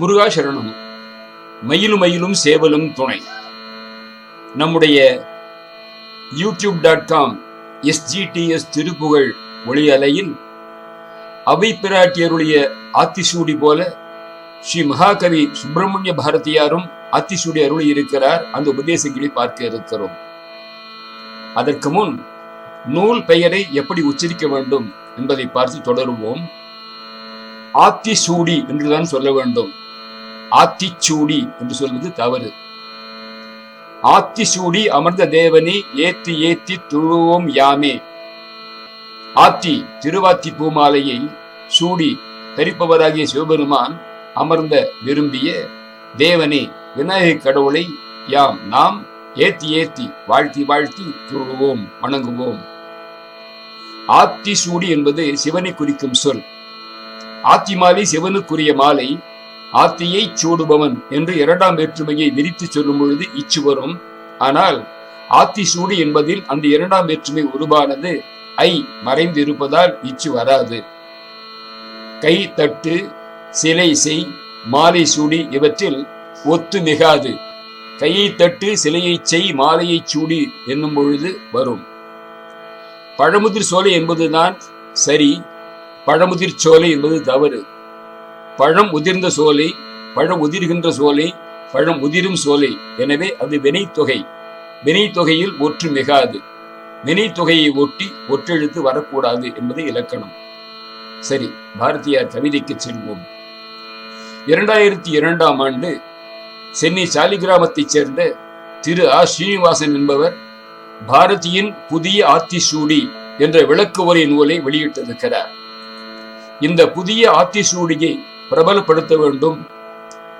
முருகா சரணம். மயிலும் மயிலும் சேவலும் துணை. நம்முடைய YouTube dot com SGDS Thiruppugazh ஒளி அலையில் அவை பிராட்டியருடைய ஆத்திசூடி போல ஸ்ரீ மகாகவி சுப்பிரமணிய பாரதியாரும் ஆத்திசூடி அருளி இருக்கிறார் அந்த உபதேசங்களை பார்க்க இருக்கிறோம். அதற்கு முன் நூல் பெயரை எப்படி உச்சரிக்க வேண்டும் என்பதை பார்த்து தொடருவோம். ஆத்திசூடி என்றுதான் சொல்ல வேண்டும். ஆத்திச்சூடி என்று சொல்வது தவறு. ஆத்திசூடி அமர்ந்த தேவனே ஏத்தி ஏத்தி துழுவோம் யாமே. ஆத்தி திருவாத்தி பூமாலையை சூடி தரிப்பவராகிய சிவபெருமான் அமர்ந்த விரும்பிய தேவனே விநாயக கடவுளை யாம் நாம் ஏத்தி ஏத்தி வாழ்த்தி வாழ்த்தி துழுவோம் வணங்குவோம். ஆத்தி சூடி என்பது சிவனை குறிக்கும் சொல். ஆத்தி மாலை சிவனுக்குரிய மாலை ஆத்தியை சூடுபவன் என்று இரண்டாம் வேற்றுமையை விரித்து சொல்லும் பொழுது இச்சு வரும். ஆனால் ஆத்தி சூடு என்பதில் அந்த இரண்டாம் வேற்றுமை உருவானது ஐ மறைந்து இருப்பதால் இச்சு வராது. கை தட்டு சிலை செய் மாலை சூடி இவற்றில் ஒத்து மிகாது. கையை தட்டு சிலையை செய் மாலையை சூடி என்னும் பொழுது வரும். பழமுதிர் சோலை என்பதுதான் சரி பழமுதிர் சோலை என்பது தவறு. பழம் உதிர்ந்த சோலை பழம் உதிர்கின்ற சோலை பழம் உதிரும் சோலை. எனவே அது வினைத்தொகை. வினைத்தொகையில் ஒற்று மிகாது. வினைத்தொகையை ஒட்டி ஒற்றெழுத்து வரக்கூடாது என்பது இலக்கணம். சரி பாரதியார் கவிதைக்கு செல்வோம். இரண்டாயிரத்தி இரண்டாம் ஆண்டு சென்னை சாலிகிராமத்தைச் சேர்ந்த திரு ஆ ஸ்ரீனிவாசன் என்பவர் பாரதியின் புதிய ஆத்திசூடி என்ற விளக்கு உரை நூலை வெளியிட்டிருக்கிறார். இந்த புதிய ஆத்திசூடியை பிரபலப்படுத்த வேண்டும்.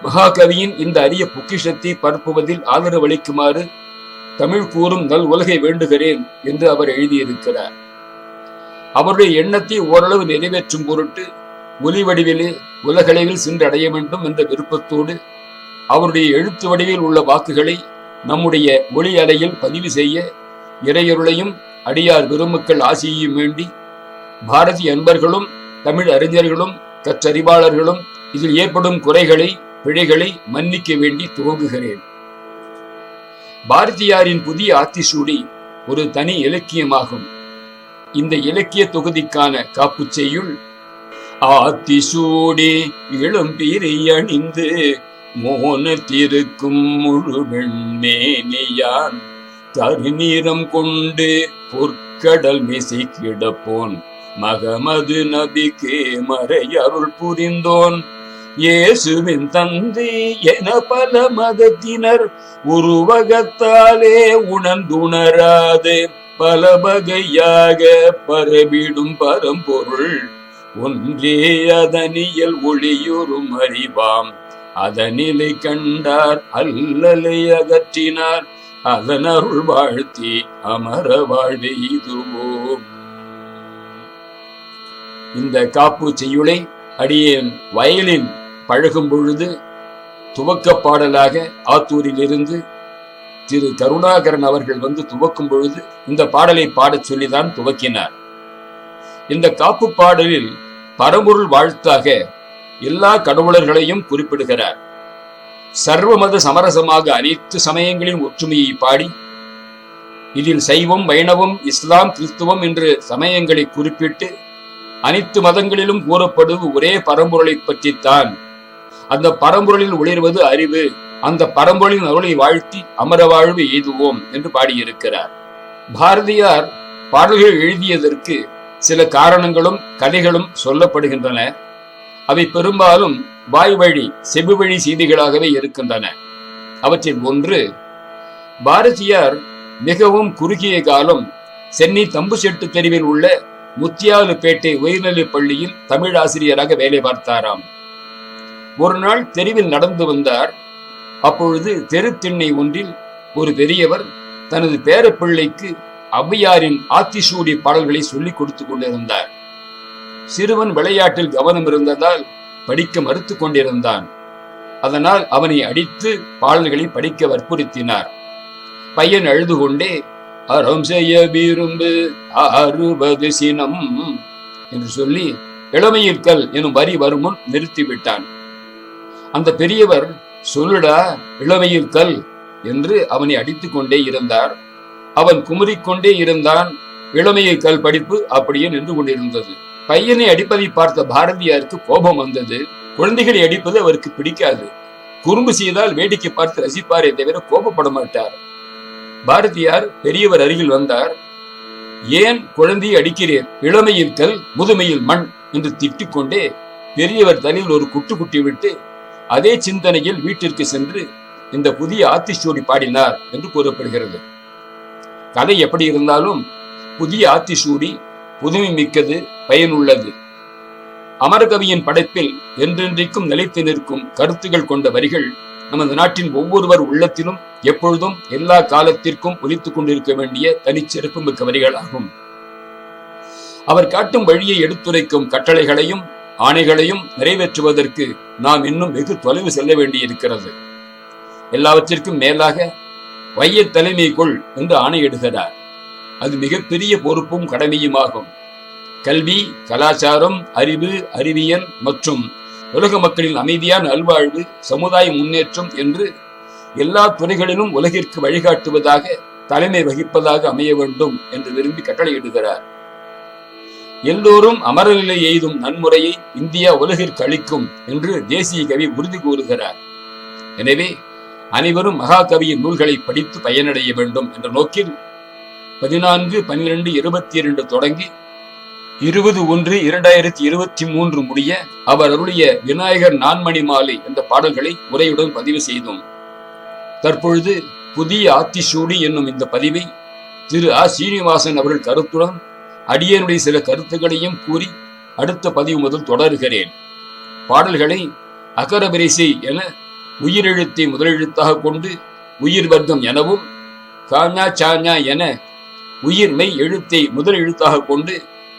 மகாகவியின் இந்த அரிய பொக்கிஷத்தை பரப்புவதில் ஆதரவு அளிக்குமாறு தமிழ் கூறும் நல் உலகை வேண்டுகிறேன் என்று அவர் எழுதியிருக்கிறார். அவருடைய எண்ணத்தை ஓரளவு நிறைவேற்றும் பொருட்டு ஒலி வடிவிலே உலகளவில் சென்றடைய வேண்டும் என்ற விருப்பத்தோடு அவருடைய எழுத்து வடிவில் உள்ள வாக்குகளை நம்முடைய ஒளி அலையில் பதிவு செய்ய இறையருளையும் அடியார் பெருமக்கள் ஆசியையும் வேண்டி பாரதி அன்பர்களும் தமிழ் அறிஞர்களும் கற்றறிவாளர்களும் இதில் ஏற்படும் குறைகளை பிழைகளை மன்னிக்க வேண்டி துவங்குகிறேன். பாரதியாரின் புதிய ஆத்திசூடி ஒரு தனி இலக்கியமாகும். இந்த இலக்கிய தொகுதிக்கான காப்பு செய்யுள் ஆத்திசூடி இளம்பீரை அணிந்து மோனத்திருக்கும் முழு வெண்மேனியான் கருநீரம் கொண்டு பொற்கடல் மிசை கிடப்போன் மகமது நபிக்கு மறையருள் புரிந்தோன். இயேசுவின் தந்தை என பல மதத்தினர் உருவகத்தாலே உணர்ந்துணராது. பல வகையாக பரவிடும் பரம்பொருள். ஒன்றே அதனியல் ஒளியுறும் அறிவாம். அதனிலை கண்டார் அல்லலை அகற்றினார். அதனருள் வாழ்த்தி அமர வாழ்வை இதுவோம் இந்த காப்பு செய்யுளை அடியேன் வயலின் பழகும் பொழுது துவக்க பாடலாக ஆத்தூரில் இருந்து திரு கருணாகரன் அவர்கள் வந்து துவக்கும் பொழுது இந்த பாடலை பாடச் சொல்லிதான் துவக்கினார். இந்த காப்பு பாடலில் பரம்பொருள் வாழ்த்தாக எல்லா கடவுளர்களையும் குறிப்பிடுகிறார். சர்வமத சமரசமாக அனைத்து சமயங்களின் ஒற்றுமையை பாடி இதில் சைவம் வைணவம் இஸ்லாம் கிறிஸ்துவம் என்று சமயங்களை குறிப்பிட்டு அனைத்து மதங்களிலும் கூறப்படுவது ஒரே பரம்பொருளை பற்றித்தான். அந்த பரம்பொருளில் ஒளிர்வது அறிவு. அந்த பரம்பொருளின் அருளை வாழ்த்தி அமர வாழ்வு எய்துவோம் என்று பாடியிருக்கிறார். பாரதியார் பாடல்கள் எழுதியதற்கு சில காரணங்களும் கதைகளும் சொல்லப்படுகின்றன. அவை பெரும்பாலும் வாய் வழி செபு வழி செய்திகளாகவே இருக்கின்றன. அவற்றில் ஒன்று பாரதியார் மிகவும் குறுகிய காலம் சென்னை தம்புசெட்டு தெருவில் உள்ள முத்தியாலுப்பேட்டை உயர்நிலைப் பள்ளியில் தமிழ் ஆசிரியராக வேலை பார்த்தாராம். ஒரு நாள் தெருவில் நடந்து வந்தார். அப்பொழுது தெரு திண்ணை ஒன்றில் ஒரு பெரியவர் தனது பேரப்பிள்ளைக்கு ஔவையாரின் ஆத்திசூடி பாடல்களை சொல்லிக் கொடுத்து கொண்டிருந்தார். சிறுவன் விளையாட்டில் கவனம் இருந்ததால் படிக்க மறுத்து கொண்டிருந்தான். அதனால் அவனை அடித்து பாடல்களை படிக்க வற்புறுத்தினார். பையன் அழுது கொண்டே அறம் செய்ய விரும்பு அறுபது சினம் என்று சொல்லி இளமையிற்கல் எனும் வரி வருமுன் நிறுத்திவிட்டான். அந்த பெரியவர் சொல்லுடா இளமையில் கல் என்று அவனை அடித்துக் கொண்டே இருந்தார். அவன் குமுறிக்கொண்டே இருந்தான். இளமையிற்கல் படிப்பு அப்படியே நின்று கொண்டிருந்தது. பையனை அடிப்பதை பார்த்த பாரதியாருக்கு கோபம் வந்தது. குழந்தைகளை அடிப்பது அவருக்கு பிடிக்காது. குறும்பு செய்தால் வேடிக்கை பார்த்து ரசிப்பாரே தவிர கோபப்பட மாட்டார். பாரதியார் பெரியவர் அருகில் வந்தார். ஏன் குழந்தையை அடிக்கிறேன் இளமையில் கல் முதுமையில் மண் என்று திட்டிக் கொண்டே பெரியவர் தலையில் ஒரு குட்டு குட்டி விட்டு அதே சிந்தனையில் வீட்டிற்கு சென்று இந்த புதிய ஆத்திச்சூடி பாடினார் என்று கூறப்படுகிறது. கதை எப்படி இருந்தாலும் புதிய ஆத்திசூடி புதுமை மிக்கது பயனுள்ளது. அமரகவியின் படைப்பில் என்றென்றைக்கும் நிலைத்து நிற்கும் கருத்துகள் கொண்ட வரிகள் நமது நாட்டின் ஒவ்வொருவர் உள்ளத்திலும் எப்பொழுதும் எல்லா காலத்திற்கும் ஒலித்துக் கொண்டிருக்க வேண்டிய தனிச்சிறப்பு மிக்க வரிகளாகும். அவர் காட்டும் வழியை எடுத்துரைக்கும் கட்டளைகளையும் ஆணைகளையும் நிறைவேற்றுவதற்கு நாம் இன்னும் வெகு தொலைவு செல்ல வேண்டியிருக்கிறது. எல்லாவற்றிற்கும் மேலாக வைய தலைமை கொள் என்று ஆணையிடுகிறார் அது மிகப்பெரிய பொறுப்பும் கடமையுமாகும். கல்வி கலாச்சாரம் அறிவு அறிவியல் மற்றும் உலக மக்களின் அமைதியான நல்வாழ்வு சமுதாய முன்னேற்றம் என்று எல்லா துறைகளிலும் உலகிற்கு வழிகாட்டுவதாக தலைமை வகிப்பதாக அமைய வேண்டும் என்று விரும்பி கட்டளையிடுகிறார். எல்லோரும் அமரநிலை எய்தும் நன்முறையை இந்தியா உலகிற்கு அளிக்கும் என்று தேசிய கவி உறுதி கூறுகிறார். எனவே அனைவரும் மகாகவியின் நூல்களை படித்து பயனடைய வேண்டும் என்ற நோக்கில் பதினான்கு பன்னிரண்டு இருபத்தி இரண்டு தொடங்கி இருபது ஒன்று இரண்டாயிரத்தி இருபத்தி மூன்று முடிய அவர் அருளிய விநாயகர் நான்மணி மாலை என்ற பாடல்களை உரையுடன் பதிவு செய்தோம். தற்பொழுது புதிய ஆத்திசூடி என்னும் இந்த பதிவை திரு ஆ சீனிவாசன் அவர்கள் கருத்துடன் அடியனுடைய சில கருத்துக்களையும் கூறி அடுத்த பதிவு முதல் தொடர்கிறேன். பாடல்களை அகரவரிசை என உயிரெழுத்தை முதலெழுத்தாக கொண்டு உயிர் வர்க்கம் எனவும் காஞா சாஞா என உயிர்மை எழுத்தை முதல் எழுத்தாக கொண்டு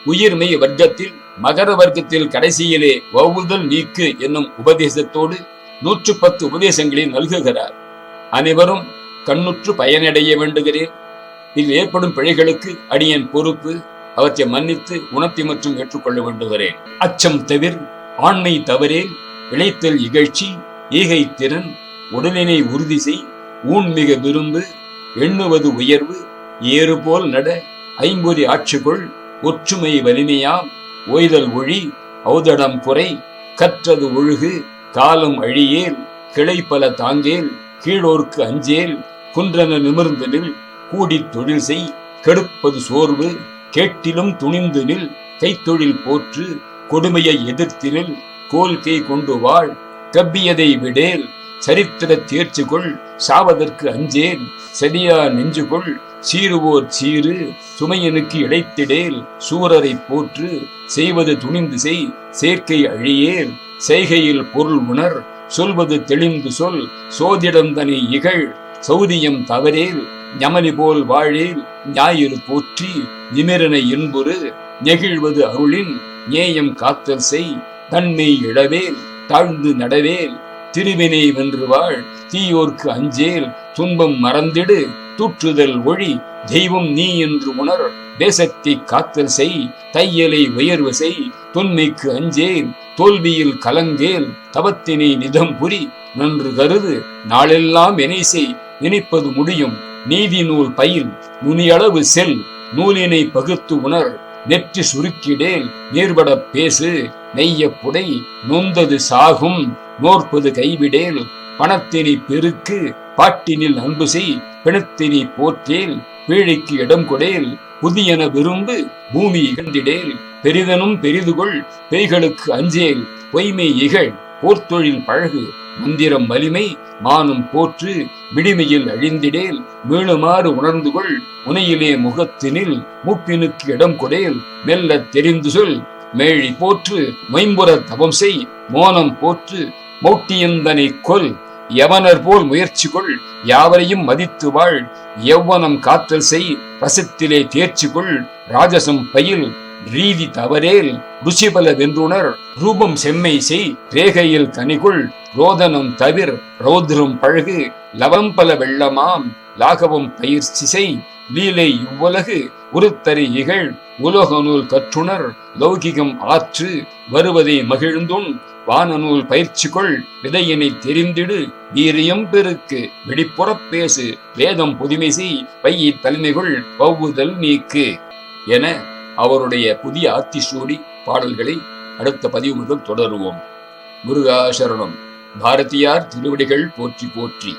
உயிர்மெய் வர்க்கத்தில் மகர வர்க்கத்தில் கடைசியிலே வவுதல் நீக்கு என்னும் உபதேசத்தோடு நூற்று பத்து உபதேசங்களை நல்குகிறார். அனைவரும் கண்ணுற்று பயனடைய வேண்டுகிறேன். இதில் ஏற்படும் பிழைகளுக்கு அடியன் பொறுப்பு அவற்றை மன்னித்து உணர்த்தி மற்றும் ஏற்றுக்கொள்ள வேண்டுகிறேன். அச்சம் தவிர ஆண்மை தவறேல் இழைத்தல் இகழ்ச்சி ஈகை திறன் உடலினை உறுதி செய் ஊன்மிக விரும்பு எண்ணுவது உயர்வு ஏறுபோல் நட ஐம்பொறி ஆட்சிக்குள் ஒற்றுமை வலிமையாம் ஓய்தல் ஒழி ஔதடம் குறை கற்றது ஒழுகு காலம் அழியேல் கிளை பல தாங்கேல் கீழோர்க்கு அஞ்சேல் குன்றன நிமிர்ந்து நில் கூடி தொழில் செய் கெடுப்பது சோர்வு கேட்டிலும் துணிந்து நில் கைத்தொழில் போற்று கொடுமையை எதிர்த்தினில் கோல்கை கொண்டு வாழ் கவ்வியதை விடேல் சரித்திர தேர்ச்சிகொள் சாவதற்கு அஞ்சேன் சரியா நெஞ்சுகொள் சீருவோர் சீரு சுமையனுக்கு இடைத்திடேல் சூரரை போற்று செய்வது துணிந்து செய் சேர்க்கை அழியேல் செய்கையில் பொருள் உணர் சொல்வது தெளிந்து சொல் சோதிடந்தனை இகழ் சௌதியம் தவறேல் ஞமலி போல் வாழேல் ஞாயிறு போற்றி நிமிரனை இன்புறு நெகிழ்வது அருளின் நேயம் காத்தல் செய் தன்மை இழவேல் தாழ்ந்து நடவேல் திருவினை வென்று வாழ் தீயோர்க்கு அஞ்சேல் துன்பம் மறந்திடு தூற்றுதல் ஒழி தெய்வம் நீ என்று உணர் தேசத்தை காத்தல் செய் தையலை உயர்வு செய் தொன்மைக்கு அஞ்சேன் தோல்வியில் கலங்கேல் தவத்தினை நிதம் புரி நன்று கருது நாளெல்லாம் எனை செய் நினைப்பது முடியும் நீதி நூல் பயில் நுனியளவு செல் நூலினை பகுத்து உணர் நெற்றி சுருக்கிடேல் நேர்பட பேசு நெய்ய புடை நொந்தது சாகும் நோற்பது கைவிடேல் பணத்தினை பெருக்கு பாட்டினில் அன்பு செய் பிணத்தினி போற்றேல் பேழைக்கு இடம் கொடேல் புதியன விரும்பு பூமி இகழ்ந்திடேல் பெரிதனும் பெரிதுகொள் பேய்களுக்கு அஞ்சேல் பொய்மை இகழ் போர்த்தொழில் பழகு மந்திரம் வலிமை மானும் போற்று விடிமையில் அழிந்திடேல் மீளுமாறு உணர்ந்து கொள் உனையிலே முகத்தினில் மூப்பினுக்கு இடம் கொடேல் மெல்ல தெரிந்து சொல் மேழி போற்று மைம்புற தவம் செய் மோனம் போற்று மௌட்டியந்தனை கொல் யவனர் போல் முயற்சி கொள் யாவரையும் மதித்து வாழ் எவ்வனம் காத்தல் செய் ரசத்திலே தேர்ச்சி கொள் ராஜசம் பயில் ரீதி தவறேல். ருசிபல வென்றுணர் ரூபம் செம்மை செய் ரேகையில் கனிகுள் ரோதனம் தவிர் ரௌத்ரம் பழகு. லவம்பல வெள்ளமாம் லாகவம் பயிற்சி செய். லீலை இவ்வுலகு உருத்தரி இகழ். உலக நூல் கற்றுணர் லௌகிகம் ஆற்று. வருவதை மகிழ்ந்துண் வானநூல் பயிற்சி கொள் விதையினை தெரிந்திடு வீரியம் பெருக்கு. வெளிப்புறப் பேசு வேதம் புதுமை செய் வையை தலைமைகள் பவுதல் நீக்கு. என அவருடைய புதிய ஆத்திசூடி பாடல்களை அடுத்த பதிவு முதல் தொடருவோம். முருகாசரணம். பாரதியார் திருவடிகள் போற்றி போற்றி.